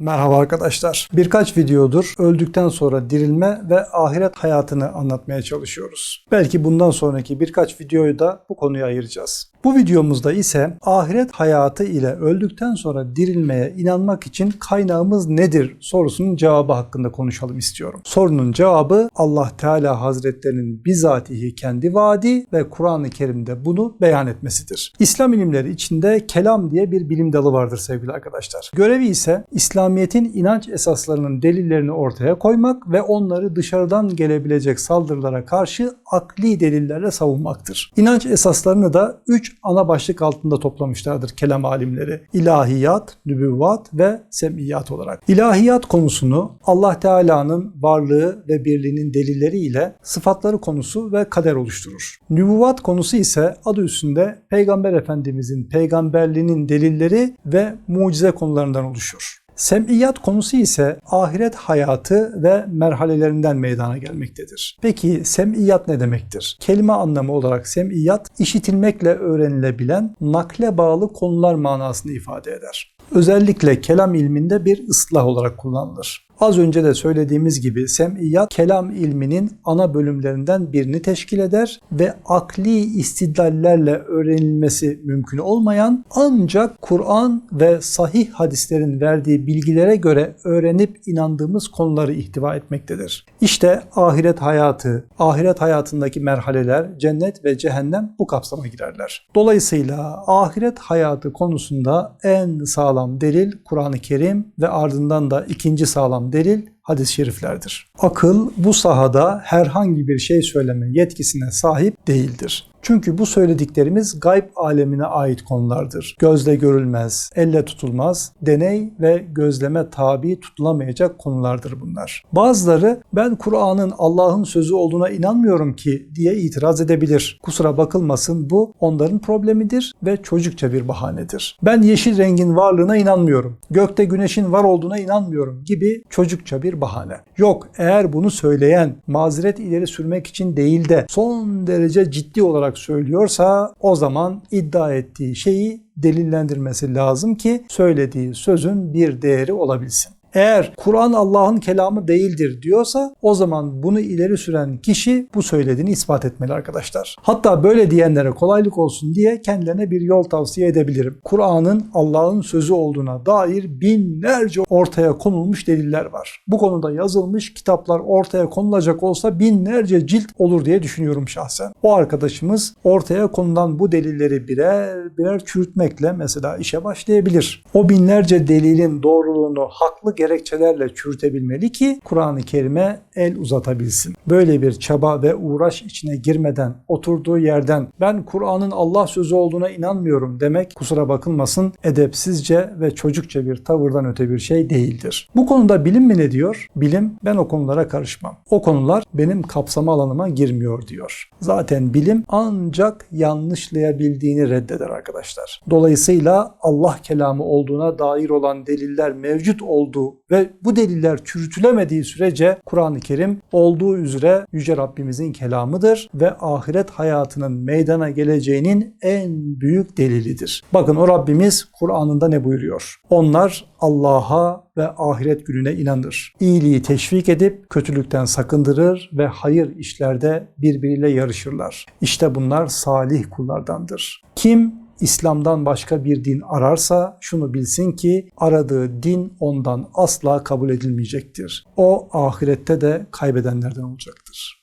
Merhaba arkadaşlar. Birkaç videodur öldükten sonra dirilme ve ahiret hayatını anlatmaya çalışıyoruz. Belki bundan sonraki birkaç videoyu da bu konuya ayıracağız. Bu videomuzda ise ahiret hayatı ile öldükten sonra dirilmeye inanmak için kaynağımız nedir sorusunun cevabı hakkında konuşalım istiyorum. Sorunun cevabı Allah Teala Hazretlerinin bizatihi kendi vaadi ve Kur'an-ı Kerim'de bunu beyan etmesidir. İslam ilimleri içinde kelam diye bir bilim dalı vardır sevgili arkadaşlar. Görevi ise İslamiyet'in inanç esaslarının delillerini ortaya koymak ve onları dışarıdan gelebilecek saldırılara karşı akli delillerle savunmaktır. İnanç esaslarını da 3 ana başlık altında toplamışlardır kelam alimleri. İlahiyat, nübüvvat ve semiyat olarak. İlahiyat konusunu Allah Teala'nın varlığı ve birliğinin delilleri ile sıfatları konusu ve kader oluşturur. Nübüvvat konusu ise adı üstünde Peygamber Efendimizin peygamberliğinin delilleri ve mucize konularından oluşur. Sem'iyat konusu ise ahiret hayatı ve merhalelerinden meydana gelmektedir. Peki sem'iyat ne demektir? Kelime anlamı olarak sem'iyat işitilmekle öğrenilebilen nakle bağlı konular manasını ifade eder. Özellikle kelam ilminde bir ıslah olarak kullanılır. Az önce de söylediğimiz gibi sem'iyat kelam ilminin ana bölümlerinden birini teşkil eder ve akli istidlallerle öğrenilmesi mümkün olmayan ancak Kur'an ve sahih hadislerin verdiği bilgilere göre öğrenip inandığımız konuları ihtiva etmektedir. İşte ahiret hayatı, ahiret hayatındaki merhaleler, cennet ve cehennem bu kapsama girerler. Dolayısıyla ahiret hayatı konusunda en sağlam delil Kur'an-ı Kerim ve ardından da ikinci sağlam delil hadis-i şeriflerdir. Akıl bu sahada herhangi bir şey söyleme yetkisine sahip değildir. Çünkü bu söylediklerimiz gayb alemine ait konulardır. Gözle görülmez, elle tutulmaz, deney ve gözleme tabi tutulamayacak konulardır bunlar. Bazıları ben Kur'an'ın Allah'ın sözü olduğuna inanmıyorum ki diye itiraz edebilir. Kusura bakılmasın bu onların problemidir ve çocukça bir bahanedir. Ben yeşil rengin varlığına inanmıyorum. Gökte güneşin var olduğuna inanmıyorum gibi çocukça bir bahane. Yok eğer bunu söyleyen mazeret ileri sürmek için değil de son derece ciddi olarak söylüyorsa o zaman iddia ettiği şeyi delillendirmesi lazım ki söylediği sözün bir değeri olabilsin. Eğer Kur'an Allah'ın kelamı değildir diyorsa o zaman bunu ileri süren kişi bu söylediğini ispat etmeli arkadaşlar. Hatta böyle diyenlere kolaylık olsun diye kendilerine bir yol tavsiye edebilirim. Kur'an'ın Allah'ın sözü olduğuna dair binlerce ortaya konulmuş deliller var. Bu konuda yazılmış kitaplar ortaya konulacak olsa binlerce cilt olur diye düşünüyorum şahsen. O arkadaşımız ortaya konulan bu delilleri birer birer çürütmekle mesela işe başlayabilir. O binlerce delilin doğruluğunu haklı gerekçelerle çürütebilmeli ki Kur'an-ı Kerim'e el uzatabilsin. Böyle bir çaba ve uğraş içine girmeden oturduğu yerden ben Kur'an'ın Allah sözü olduğuna inanmıyorum demek kusura bakılmasın edepsizce ve çocukça bir tavırdan öte bir şey değildir. Bu konuda bilim mi ne diyor? Bilim ben o konulara karışmam. O konular benim kapsama alanıma girmiyor diyor. Zaten bilim ancak yanlışlayabildiğini reddeder arkadaşlar. Dolayısıyla Allah kelamı olduğuna dair olan deliller mevcut olduğu ve bu deliller çürütülemediği sürece Kur'an-ı Kerim olduğu üzere Yüce Rabbimizin kelamıdır ve ahiret hayatının meydana geleceğinin en büyük delilidir. Bakın o Rabbimiz Kur'an'ında ne buyuruyor? Onlar Allah'a ve ahiret gününe inanır. İyiliği teşvik edip kötülükten sakındırır ve hayır işlerde birbiriyle yarışırlar. İşte bunlar salih kullardandır. Kim İslam'dan başka bir din ararsa şunu bilsin ki aradığı din ondan asla kabul edilmeyecektir. O ahirette de kaybedenlerden olacaktır.